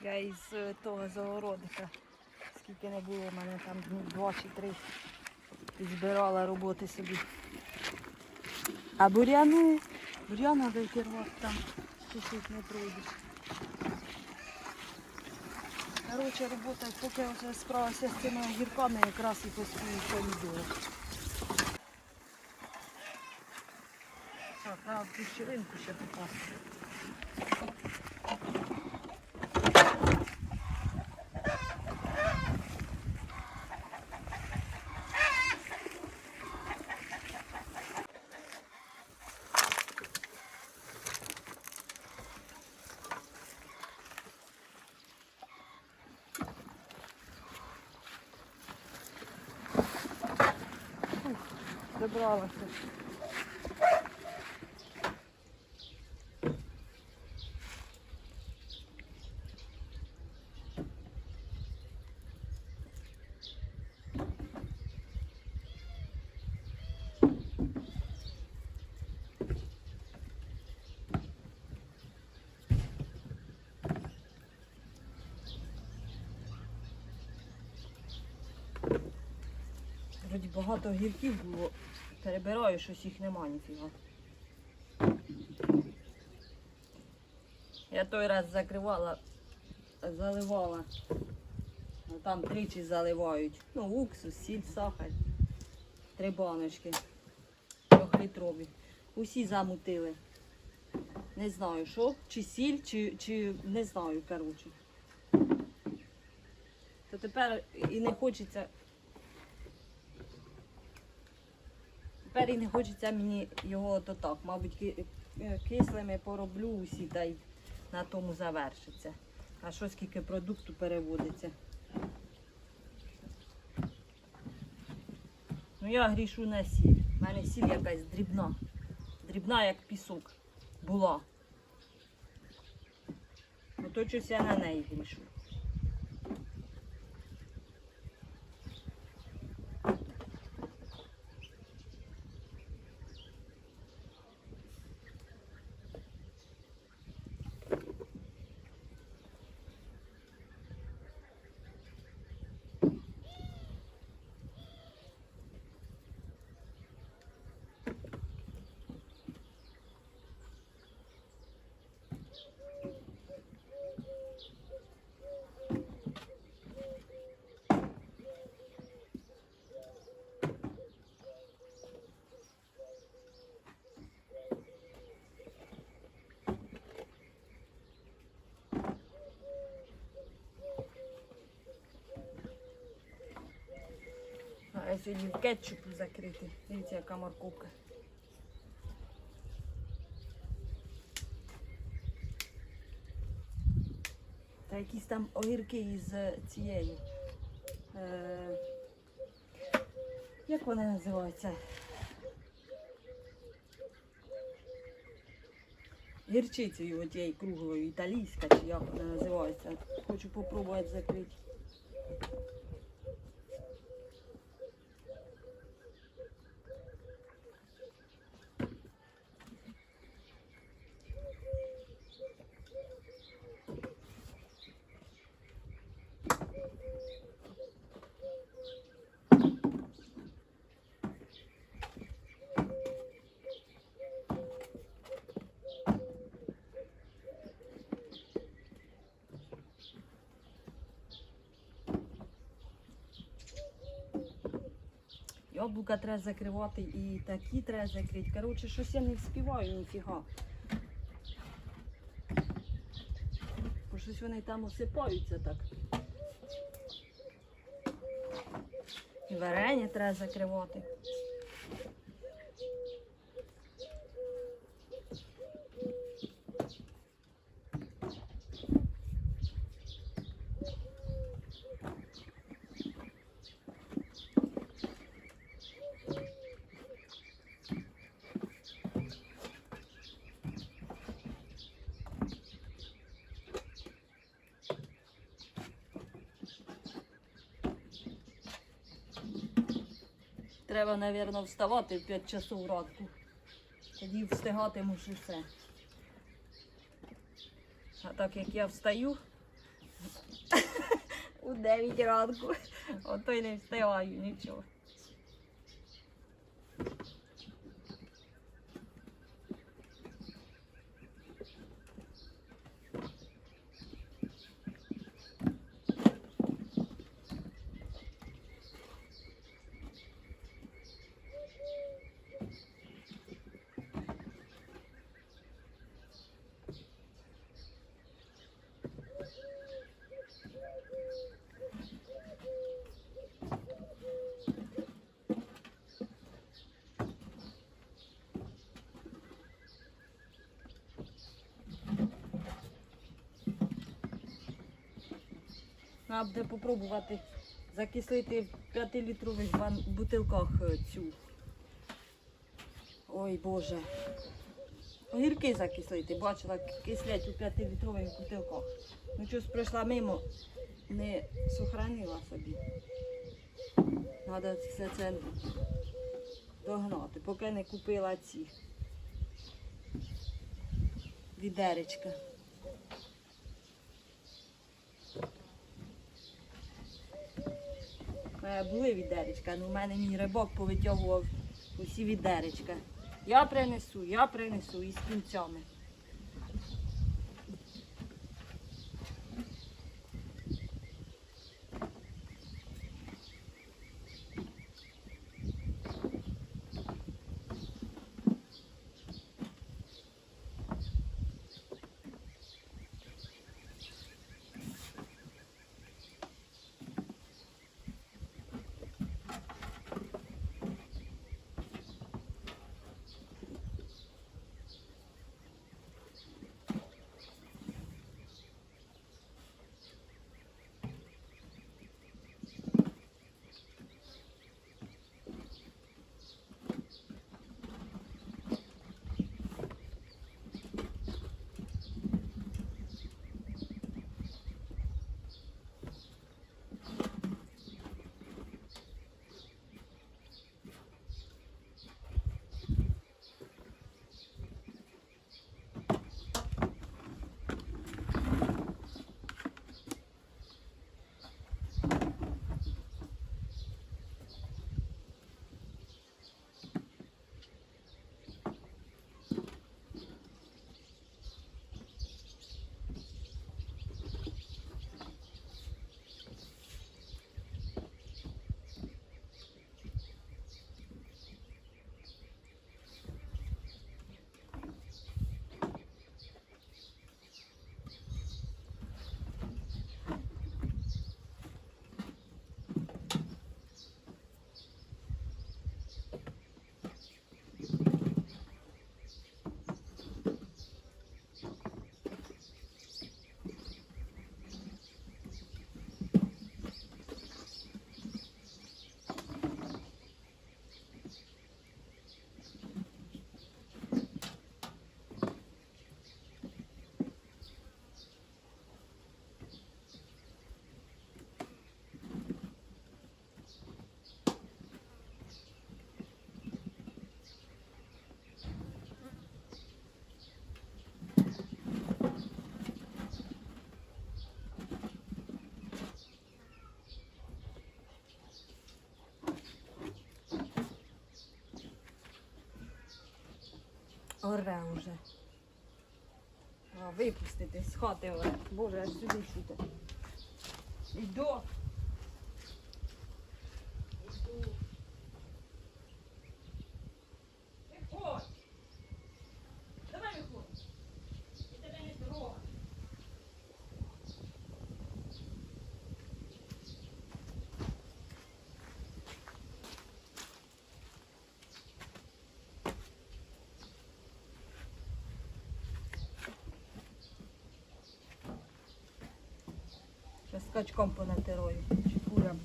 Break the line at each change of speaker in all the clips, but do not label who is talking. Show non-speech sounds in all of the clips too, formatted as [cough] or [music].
Я із е, того загородика, скільки не було, в мене там два чи три збирала роботи собі. А буряни, буряна викірвати там, чуть-чуть не пройдеш. Коротше, робота, поки я справився з цими огірками, якраз і поспію помідори. Так, треба піщеринку ще попасти. Добралася. Багато гірків було. Перебираю, щось їх нема ніфіга. Я той раз закривала, заливала. Там тричі заливають. Ну, уксус, сіль, сахар. Три баночки. Трьохлітрові. Усі замутили. Не знаю, що, чи сіль, чи, чи не знаю, коротше. То тепер і не хочеться Тепер і не хочеться мені його то так. Мабуть, е, кислими пороблю усі та й на тому завершиться. А що скільки продукту переводиться. Ну я грішу на сіль. У мене сіль якась дрібна. Дрібна, як пісок була. Ото щось я на неї грішу. А сьогодні в кетчупу закритий. Дивіться, яка морковка. Та якісь там огірки із е, цією. Е, як вони називаються? Гірчицею отією круглою, італійська, чи як вона називається. Хочу попробувати закрити. Яблука треба закривати і такі треба закрити. Коротше, щось я не вспіваю ніфіга. Бо щось вони там осипаються так. І варення треба закривати. Треба, мабуть, вставати в 5 часов ранку. Тоді встигати мушу все. А так як я встаю, [laughs] у 9 ранку. [laughs] Ото й не встигаю нічого. Треба буде попробувати закислити в 5-літрових бутилках е, цю. Ой Боже. Огірки закислити, бачила, кислять у 5-літрових бутилках. Ну щось пройшла мимо, не сохранила собі. Треба все це догнати, поки не купила ці відеречка. У мене були відеречка, але в мене мій рибок повитягував усі відеречка. Я принесу, я принесу із кінцями. Оре вже. А, випустити з хати. Боже, аж сюди чути. Іду. Понад понатирою, чи курям.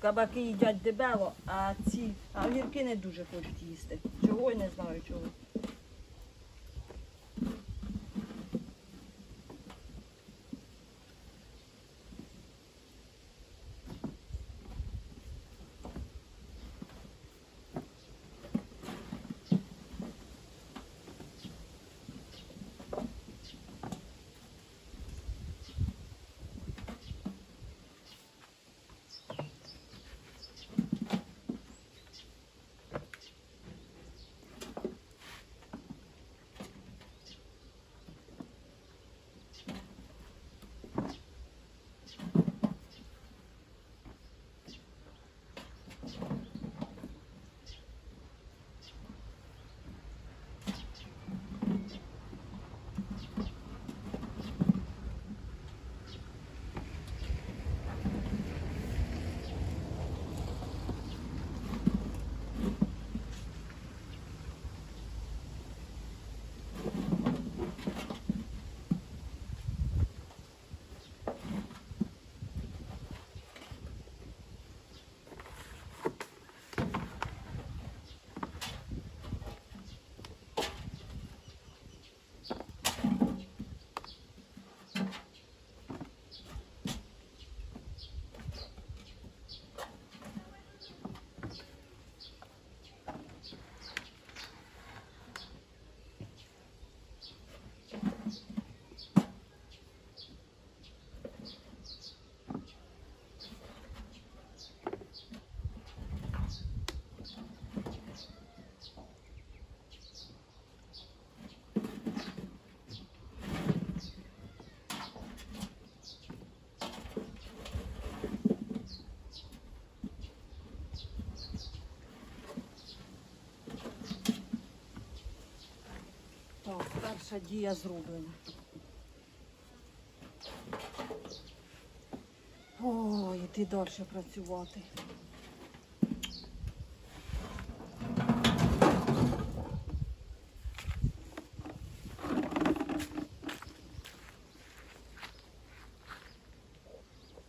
Кабаки їдять дебело, а ці огірки не дуже хочуть їсти. Чого я не знаю чого. Перша дія зроблена. Ой, іти далі працювати.